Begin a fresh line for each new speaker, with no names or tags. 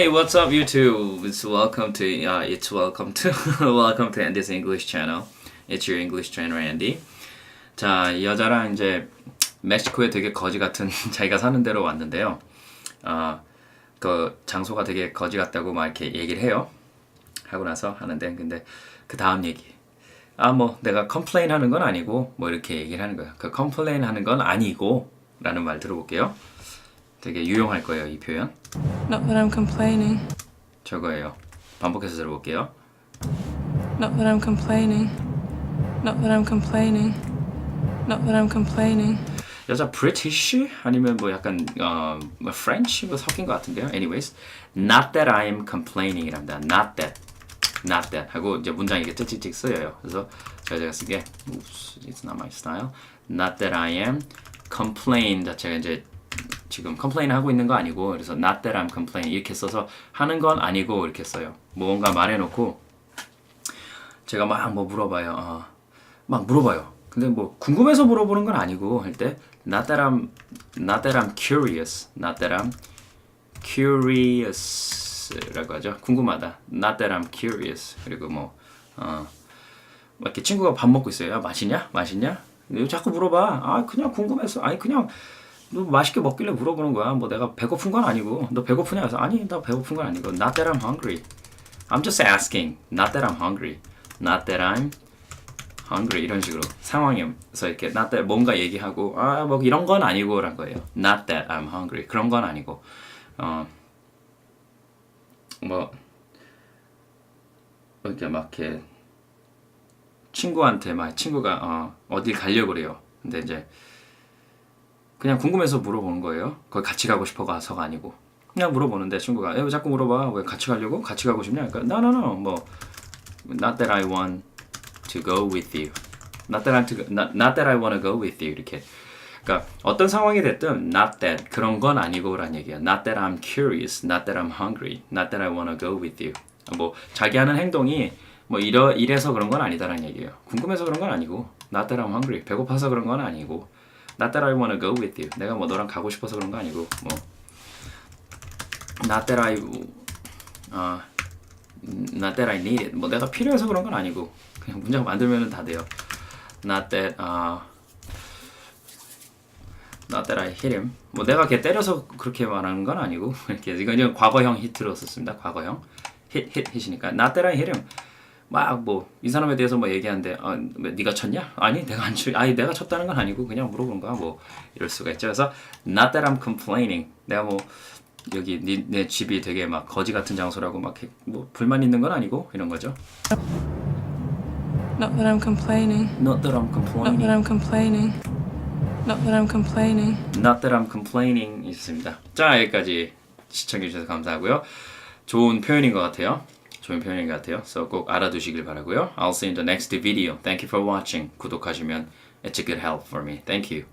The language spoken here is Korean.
Hey, what's up, YouTube? It's welcome to uh, it's welcome to welcome to Andy's English channel. It's your English trainer Andy. 자, 이 여자랑 이제 멕시코에 되게 거지 같은 자기가 사는 데로 왔는데요. 어, 그 장소가 되게 거지 같다고 막 이렇게 얘기를 해요. 하고 나서 하는데 근데 그 다음 얘기. 아, 뭐 내가 컴플레인 하는 건 아니고 뭐 이렇게 얘기를 하는 거예요. 그 컴플레인 하는 건 아니고 라는 말 들어볼게요. 되게 유용할 거예요, 이 표현.
Not that I'm complaining.
저거예요. 반복해서 들어볼게요.
Not that I'm complaining. Not that I'm complaining. Not that I'm complaining.
여자 British 아니면 뭐 약간 어, 뭐 French 뭐 섞인 것 같은데요. Anyways, not that I'm complaining 이랍니다. Not that, not that 하고 이제 문장 이게 찍찍찍 쓰여요. 그래서 제가 쓴게 Oops, it's not my style. Not that I am complain 자체가 이제 지금 complain 하고 있는 거 아니고 그래서 not that I'm complaining 이렇게 써서 하는 건 아니고 이렇게 써요. 뭔가 말해놓고 제가 막 뭐 물어봐요. 어, 막 물어봐요. 근데 뭐 궁금해서 물어보는 건 아니고 할 때 not that I'm not that I'm curious, not that I'm curious라고 하죠. 궁금하다. not that I'm curious. 그리고 뭐 어, 막 이렇게 친구가 밥 먹고 있어요. 야, 맛있냐? 맛있냐? 왜 자꾸 물어봐. 아 그냥 궁금해서. 아니 그냥 너 맛있게 먹길래 물어보는 거야. 뭐 내가 배고픈 건 아니고. 너 배고프냐? 그래서 아니 나 배고픈 건 아니고. Not that I'm hungry. I'm just asking. Not that I'm hungry. Not that I'm hungry 이런 식으로 상황에서 이렇게 not that 뭔가 얘기하고 아 뭐 이런 건 아니고란 거예요. Not that I'm hungry. 그런 건 아니고. 어 뭐 이렇게 막 이렇게 친구한테 막 친구가 어 어딜 가려고 그래요. 근데 이제 그냥 궁금해서 물어보는 거예요. 거기 같이 가고 싶어 가서가 아니고 그냥 물어보는데 친구가 왜 자꾸 물어봐 왜 같이 가려고 같이 가고 싶냐? 그러니까 no no no 뭐 not that I want to go with you. Not that I to not, not that I want to go with you 이렇게. 그러니까 어떤 상황이 됐든 not that 그런 건 아니고란 얘기야. Not that I'm curious, not that I'm hungry, not that I want to go with you. 뭐 자기 하는 행동이 뭐 이러 이래서 그런 건 아니다라는 얘기예요. 궁금해서 그런 건 아니고 not that I'm hungry 배고파서 그런 건 아니고 not that I want to go with you. 내가 뭐 너랑 가고 싶어서 그런 거 아니고 뭐 not that I 어, not that I need it. 뭐 내가 필요해서 그런 건 아니고 그냥 문장 만들면 다 돼요. Not that uh, not that I hit him. 뭐 내가 걔 때려서 그렇게 말하는 건 아니고 이렇게 이건 과거형 히트로 썼습니다. 과거형 hit hit hit이니까 not that I hit him. 막 뭐 이 사람에 대해서 뭐 얘기하는데 아, 왜 네가 쳤냐? 아니 내가 안 쳐. 아니 내가 쳤다는 건 아니고 그냥 물어본 거야. 뭐 이럴 수가 있죠. 그래서 not that I'm complaining. 내가 뭐 여기 네, 내 집이 되게 막 거지 같은 장소라고 막 뭐 불만 있는 건 아니고 이런 거죠.
Not that I'm complaining.
Not that I'm
Not
complaining.
that I'm complaining. Not that I'm complaining.
Not that I'm complaining 있습니다. 자 여기까지 시청해 주셔서 감사하고요. 좋은 표현인 것 같아요. 좋은 표현인 것 같아요. So 꼭 알아두시길 바라고요. I'll see you in the next video. Thank you for watching. 구독하시면 it's a good help for me. Thank you.